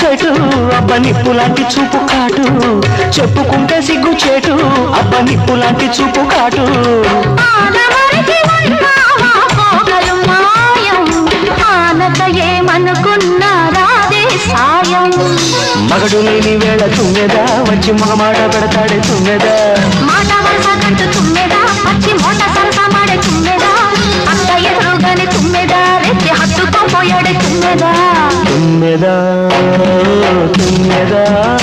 చేటు అబ్బ నిప్పు లాంటి చూపు కాటు. చెప్పుకుంటే సిగ్గు చేటు అబ్బ నిప్పు లాంటి చూపు కాటు. మగడు లేని వేళ తుమ్మెదా వచ్చి మగమాట పెడతాడే తుమ్మెదా. మాట వరస కట్టు తుమ్మెదా పచ్చి మోట సరస మాడే తుమ్మెదా. ఎదురుగానే తుమ్మెదా రెత్తి హత్తుకోపోయాడే తుమ్మెదా. తుమ్మెదా తుమ్మెదా.